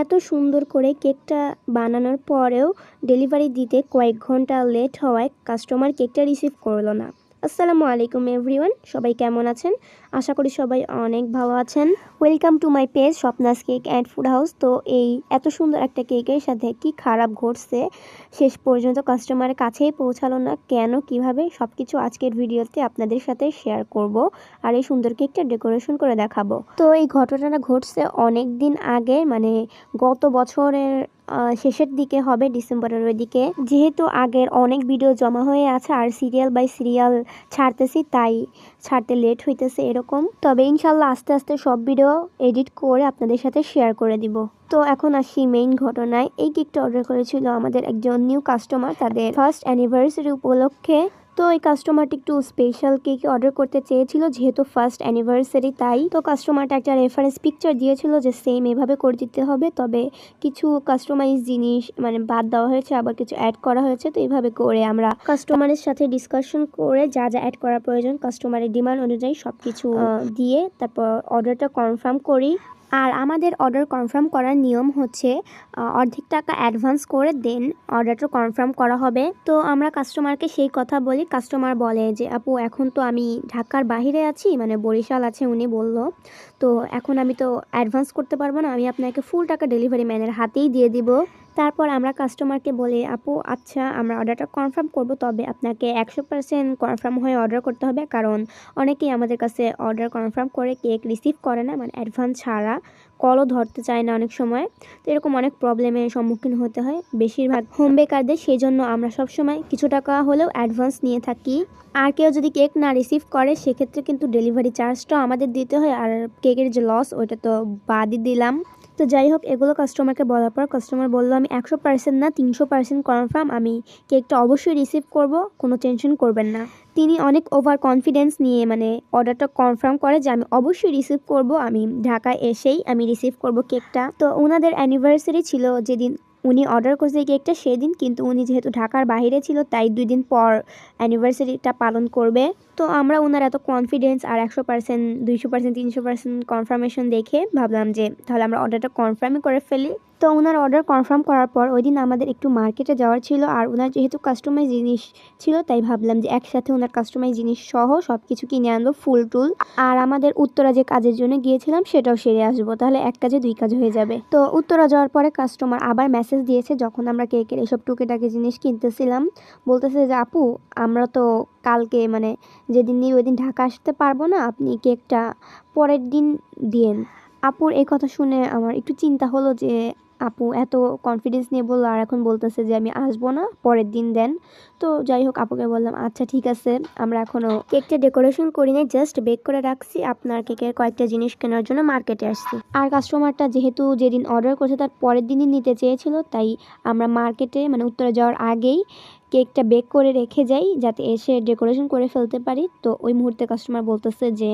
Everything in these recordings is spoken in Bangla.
এত সুন্দর করে কেকটা বানানোর পরেও ডেলিভারি দিতে কয়েক ঘণ্টা লেট হওয়ায় কাস্টমার কেকটা রিসিভ করল না। আসসালামু আলাইকুম এভরিওয়ান, সবাই কেমন আছেন? আশা করি সবাই অনেক ভালো আছেন। Welcome to my page Swapna's cake and food house তো এই এত সুন্দর একটা কেকের সাথে কি খারাপ ঘটছে, শেষ পর্যন্ত কাস্টমারের কাছেই পৌঁছালো না। কেন, কীভাবে সব কিছু আজকের ভিডিওতে আপনাদের সাথে শেয়ার করব আর এই সুন্দর কেকটা ডেকোরেশন করে দেখাবো। তো এই ঘটনাটা ঘটছে অনেক দিন আগে মানে গত বছরের শেষের দিকে হবে ডিসেম্বরের ওই দিকে যেহেতু আগের অনেক ভিডিও জমা হয়ে আছে আর সিরিয়াল বাই সিরিয়াল ছাড়তেছি, তাই ছাড়তে লেট হইতেছে এরকম। তবে ইনশাল্লাহ আস্তে আস্তে সব ভিডিও এডিট করে আপনাদের সাথে শেয়ার করে দিব। তো এখন আসি মেইন ঘটনায়। এই কেকটা অর্ডার করেছিল আমাদের একজন নিউ কাস্টমার তাদের ফার্স্ট অ্যানিভার্সারি উপলক্ষে। তো এই কাস্টমারটি একটু স্পেশাল কেক অর্ডার করতে চেয়েছিল, যেহেতু ফার্স্ট অ্যানিভার্সারি তাই। তো কাস্টমারটা একটা রেফারেন্স পিকচার দিয়েছিল যে সেম এভাবে করে দিতে হবে, তবে কিছু কাস্টমাইজ জিনিস মানে বাদ দেওয়া হয়েছে, আবার কিছু অ্যাড করা হয়েছে, তো এইভাবে করে আমরা কাস্টমারের সাথে ডিসকাশন করে যা যা অ্যাড করা প্রয়োজন কাস্টমারের ডিমান্ড অনুযায়ী সব কিছু দিয়ে তারপর অর্ডারটা কনফার্ম করি। আর আমাদের অর্ডার কনফার্ম করার নিয়ম হচ্ছে অর্ধেক টাকা অ্যাডভান্স করে দেন অর্ডারটা কনফার্ম করা হবে। তো আমরা কাস্টমারকে সেই কথা বলি। কাস্টমার বলে যে, আপু, এখন তো আমি ঢাকার বাহিরে আছি মানে বরিশাল আছে, উনি বলল। তো এখন আমি তো অ্যাডভান্স করতে পারব না, আমি আপনাকে ফুল টাকা ডেলিভারি ম্যানের হাতেই দিয়ে দিব। তারপর আমরা কাস্টমারকে বলি, আপু আচ্ছা আমরা অর্ডারটা কনফার্ম করব, তবে আপনাকে একশো পার্সেন্ট কনফার্ম হয়ে অর্ডার করতে হবে। কারণ অনেকেই আমাদের কাছে অর্ডার কনফার্ম করে কেক রিসিভ করে না মানে অ্যাডভান্স ছাড়া কলও ধরতে চায় না অনেক সময়। তো এরকম অনেক প্রবলেমের সম্মুখীন হতে হয়। বেশিরভাগ হোম বেকারদের সেই জন্য আমরা সবসময় কিছু টাকা হলেও অ্যাডভান্স নিয়ে থাকি। আর কেউ যদি কেক না রিসিভ করে, সেক্ষেত্রে কিন্তু ডেলিভারি চার্জটাও আমাদের দিতে হয়। আর কেকের যে লস ওইটা তো বাদই দিলাম। তো যাই হোক, এগুলো কাস্টমারকে বলার পর কাস্টমার বলল, আমি একশো পার্সেন্ট না, তিনশো পার্সেন্ট কনফার্ম আমি কেকটা অবশ্যই রিসিভ করব, কোনো টেনশন করবেন না। তিনি অনেক ওভার কনফিডেন্স নিয়ে মানে অর্ডারটা কনফার্ম করে যে, আমি অবশ্যই রিসিভ করব, আমি ঢাকায় এসেই আমি রিসিভ করব কেকটা তো ওনাদের অ্যানিভার্সারি ছিল যেদিন উনি অর্ডার করছে কেকটা সেদিন, কিন্তু উনি যেহেতু ঢাকার বাইরে ছিল, তাই দুই দিন পর অ্যানিভার্সারিটা পালন করবে। তো আমরা ওনার এত কনফিডেন্স আর একশো পার্সেন্ট দুইশো পার্সেন্ট তিনশো পার্সেন্ট কনফার্মেশন দেখে ভাবলাম যে তাহলে আমরা অর্ডারটা কনফার্মই করে ফেলি। তো ওনার অর্ডার কনফার্ম করার পর ওই দিন আমাদের একটু মার্কেটে যাওয়ার ছিল আর ওনার যেহেতু কাস্টমাইজ জিনিস ছিল, তাই ভাবলাম যে একসাথে ওনার কাস্টমাইজ জিনিস সহ সব কিছু কিনে আনব ফুল টুল আর আমাদের উত্তরা যে কাজের জন্য গিয়েছিলাম সেটাও সেরে আসব, তাহলে এক কাজে দুই কাজ হয়ে যাবে। তো উত্তরা যাওয়ার পরে কাস্টমার আবার মেসেজ দিয়েছে যখন আমরা কেকের এসব টুকেটাকে জিনিস কিনতেছিলাম। বলতেছে যে, আপু, আমরা তো কালকে মানে যেদিন নিই ওই দিন ঢাকা আসতে পারব না, আপনি কেকটা পরের দিন দিয়েন। আপুর এই কথা শুনে আমার একটু চিন্তা হলো যে আপু এত কনফিডেন্স নিয়ে বলল আর এখন বলতেছে যে আমি আসব না, পরের দিন দেন। তো যাই হোক, আপুকে বললাম আচ্ছা ঠিক আছে, আমরা এখনও কেকটা ডেকোরেশন করি নাই জাস্ট বেক করে রাখছি, আপনার কেকের কয়েকটা জিনিস কেনার জন্য মার্কেটে আসছি। আর কাস্টমারটা যেহেতু যেদিন অর্ডার করছে তার পরের দিনই নিতে চেয়েছিল, তাই আমরা মার্কেটে মানে উত্তরে যাওয়ার আগেই কেকটা বেক করে রেখে যাই, যাতে এসে ডেকোরেশন করে ফেলতে পারি। তো ওই মুহূর্তে কাস্টমার বলতেছে যে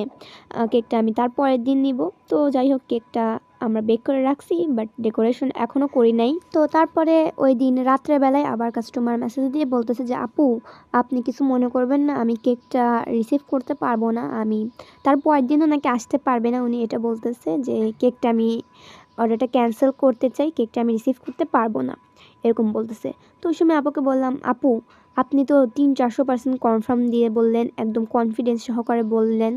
কেকটা আমি তার পরের দিন নিব। তো যাই হোক, কেকটা আমরা বেক করে রাখছি বাট ডেকোরেশন এখনও করি নাই। তো তারপরে ওই দিন রাত্রেবেলায় আবার কাস্টমার মেসেজ দিয়ে বলতেছে যে, আপু, আপনি কিছু মনে করবেন না, আমি কেকটা রিসিভ করতে পারব না, আমি তার পরের দিনও নাকি আসতে পারবে না, উনি এটা বলতেছে যে কেকটা আমি অর্ডারটা ক্যান্সেল করতে চাই কেকটা আমি রিসিভ করতে পারব না, এরকম বলতেছে। তো ওই সময় আপুকে বললাম, আপু, আপনি তো তিন চারশো পার্সেন্ট কনফার্ম দিয়ে বললেন, একদম কনফিডেন্স সহকারে বললেন,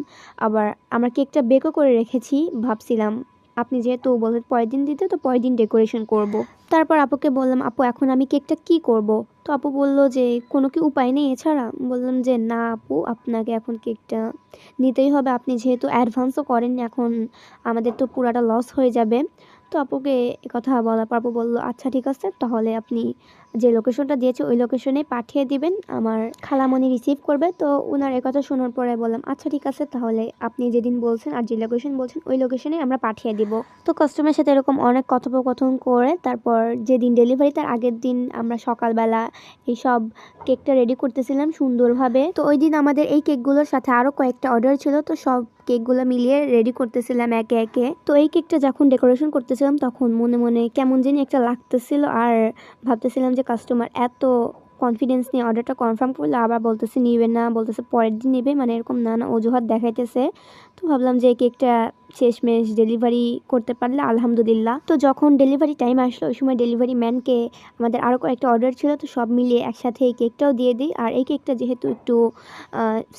আবার আমরা কেকটা বেকও করে রেখেছি, ভাবছিলাম আপনি যেহেতু বললেন পরের দিন দিতে, তো পরের দিন ডেকোরেশন করব। তারপর আপুকে বললাম, আপু, এখন আমি কেকটা কি করব। তো আপু বলল যে, কোনো কি উপায় নেই এছাড়া বললাম যে, না আপু, আপনাকে এখন কেকটা নিতেই হবে আপনি যেহেতু অ্যাডভান্সও করেননি, এখন আমাদের তো পুরাটা লস হয়ে যাবে তো আপুকে কথা বলার পর আপু বলল আচ্ছা ঠিক আছে, তাহলে আপনি যে লোকেশনটা দিয়েছে, ওই লোকেশনে পাঠিয়ে দিবেন, আমার খালামণি রিসিভ করবে। তো ওনার কথা শোনার পরে বললাম আচ্ছা ঠিক আছে, তাহলে আপনি যেদিন বলছেন আর যে লোকেশন বলছেন, ওই লোকেশনে আমরা পাঠিয়ে দিব। তো কাস্টমারের সাথে এরকম অনেক কথোপকথন করে, তারপর যেদিন ডেলিভারি তার আগের দিন আমরা সকালবেলা এইসব কেকটা রেডি করতেছিলাম সুন্দরভাবে। তো ওই দিন আমাদের এই কেকগুলোর সাথে আরও কয়েকটা অর্ডার ছিল, তো সব কেকগুলো মিলিয়ে রেডি করতেছিলাম একে একে। তো এই কেকটা যখন ডেকোরেশন করতেছিলাম, তখন মনে মনে কেমন জানি একটা লাগতেছিল, আর ভাবতেছিলাম যে কাস্টমার এত কনফিডেন্স নিয়ে অর্ডারটা কনফার্ম করলে, আবার বলতেছে নিবে না, বলতেছে পরের দিন নেবে মানে এরকম নানা অজুহাত দেখাইতেছে। তো ভাবলাম যে কেকটা শেষমেশ ডেলিভারি করতে পারলে আলহামদুলিল্লাহ। তো যখন ডেলিভারি টাইম আসলো, ওই সময় ডেলিভারি ম্যানকে আমাদের আরও কয়েকটা অর্ডার ছিল, তো সব মিলিয়ে একসাথে এই কেকটাও দিয়ে দিই। আর এই কেকটা যেহেতু একটু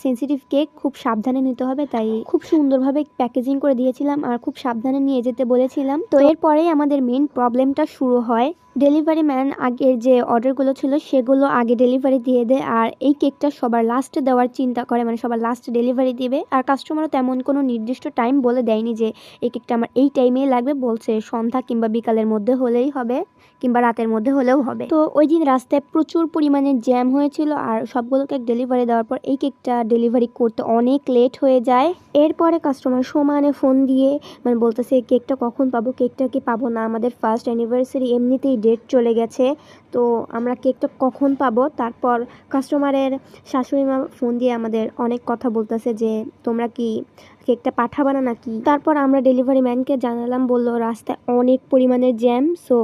সেন্সিটিভ কেক খুব সাবধানে নিতে হবে, তাই খুব সুন্দরভাবে প্যাকেজিং করে দিয়েছিলাম আর খুব সাবধানে নিয়ে যেতে বলেছিলাম। তো এরপরেই আমাদের মেন প্রবলেমটা শুরু হয়। ডেলিভারি ম্যান আগের যে অর্ডারগুলো ছিল, সেগুলো আগে ডেলিভারি দিয়ে দেয় আর এই কেকটা সবার লাস্টে দেওয়ার চিন্তা করে মানে সবার লাস্টে ডেলিভারি দিবে। আর কাস্টমারও তেমন কোনো নির্দিষ্ট টাইম বলে দেয়নি যে এই কেকটা আমার এই টাইমেই লাগবে, বলছে সন্ধ্যা কিংবা বিকালের মধ্যে হলেই হবে কিংবা রাতের মধ্যে হলেও হবে। তো ওই দিন রাস্তায় প্রচুর পরিমাণে জ্যাম হয়েছিল আর সবগুলো কেক ডেলিভারি দেওয়ার পর এই কেকটা ডেলিভারি করতে অনেক লেট হয়ে যায়। এরপরে কাস্টমার সমানে ফোন দিয়ে মানে বলতেছে, কেকটা কখন পাবো? কেকটা কি পাবো না? আমাদের ফার্স্ট অ্যানিভার্সারি এমনিতেই ডেট চলে গেছে। তো আমরা কেকটা কখন পাবো? তারপর কাস্টমারের শাশুড়ি মা ফোন দিয়ে আমাদের অনেক কথা বলতেছে যে, তোমরা কি কেকটা পাঠাবা না নাকি? তারপর আমরা ডেলিভারি ম্যানকে জানালাম, বলল, রাস্তায় অনেক পরিমাণের জ্যাম, সো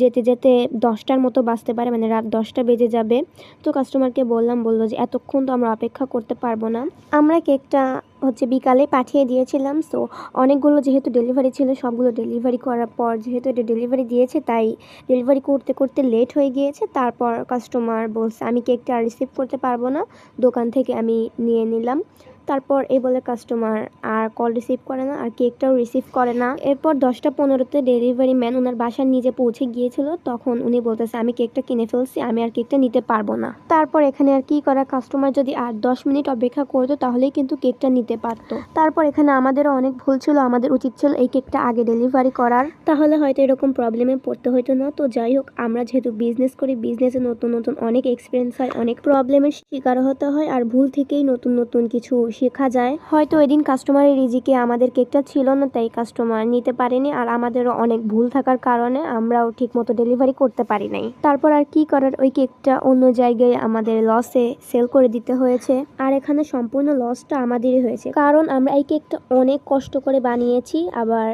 যেতে যেতে দশটার মতো বাজতে পারে মানে রাত দশটা বেজে যাবে। তো কাস্টমারকে বললাম, বলল যে, এতক্ষণ তো আমরা অপেক্ষা করতে পারব না। আমরা কেকটা হচ্ছে বিকালে পাঠিয়ে দিয়েছিলাম, সো অনেকগুলো যেহেতু ডেলিভারি ছিল, সবগুলো ডেলিভারি করার পর যেহেতু এটা ডেলিভারি দিয়েছে, তাই ডেলিভারি করতে করতে লেট হয়ে গিয়েছে। তারপর কাস্টমার বলছে, আমি কেকটা রিসিভ করতে পারব না, দোকান থেকে আমি নিয়ে নিলাম। তারপর এই বলে কাস্টমার আর কল রিসিভ করে না, আর কেকটাও রিসিভ করে না। এরপর দশটা পনেরোতে ডেলিভারি ম্যান ওনার বাসার নিজে পৌঁছে গিয়েছিল। তখন উনি বলতেছে, আমি কেকটা কিনে ফেলছি, আমি আর কেকটা নিতে পারব না। তারপর এখানে আর কি করা? কাস্টমার যদি আর দশ মিনিট অপেক্ষা করতো, তাহলেই কিন্তু কেকটা নিতে পারতো। তারপর এখানে আমাদেরও অনেক ভুল ছিল। আমাদের উচিত ছিল এই কেকটা আগে ডেলিভারি করার। তাহলে হয়তো এরকম প্রবলেমে পড়তে হতো না। তো যাই হোক, আমরা যেহেতু বিজনেস করি বিজনেসে নতুন নতুন অনেক এক্সপিরিয়েন্স হয়, অনেক প্রবলেমের শিকার হতে হয়, আর ভুল থেকেই নতুন নতুন কিছু শেখা যায়। হয়তো এদিন কাস্টমারের রিজিকে আমাদের কেকটা ছিল না, তাই কাস্টমার নিতে পারেনি আর আমাদেরও অনেক ভুল থাকার কারণে আমরাও ঠিকমতো ডেলিভারি করতে পারি নাই। তারপর আর কি করার, ওই কেকটা অন্য জায়গায় আমাদের লসে সেল করে দিতে হয়েছে। আর এখানে সম্পূর্ণ লসটা আমাদেরই হয়েছে। কারণ আমরা এই কেকটা অনেক কষ্ট করে বানিয়েছি, আবার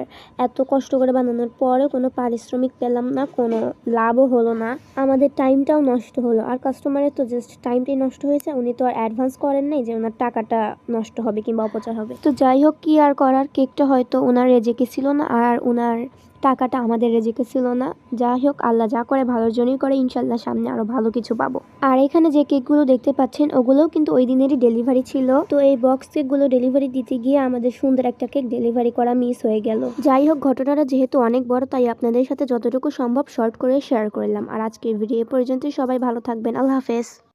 এত কষ্ট করে বানানোর পরেও কোনো পারিশ্রমিক পেলাম না, কোনো লাভও হলো না। আমাদের টাইমটাও নষ্ট হলো। আর কাস্টমারের তো জাস্ট টাইমটাই নষ্ট হয়েছে, উনি তো আর অ্যাডভান্স করেন নাই যে ওনার টাকাটা নষ্ট হবে কিংবা অপচয় হবে। তো যাই হোক, কি আর করার? কেকটা হয়তো ওনার রেজেকে ছিল না আর ওনার টাকাটা আমাদের রেজেকে ছিল না। যাই হোক, আল্লাহ যা করে ভালোর জন্যই করে, ইনশাল্লাহ সামনে আরও ভালো কিছু পাবো। আর এখানে যে কেকগুলো দেখতে পাচ্ছেন, ওগুলোও কিন্তু ওই দিনেরই ডেলিভারি ছিল। তো এই বক্স কেকগুলো ডেলিভারি দিতে গিয়ে আমাদের সুন্দর একটা কেক ডেলিভারি করা মিস হয়ে গেল। যাই হোক, ঘটনাটা যেহেতু অনেক বড়, তাই আপনাদের সাথে যতটুকু সম্ভব শর্ট করে শেয়ার করলাম। আর আজকের ভিডিও এ পর্যন্তই, সবাই ভালো থাকবেন। আল্লাহ হাফেজ।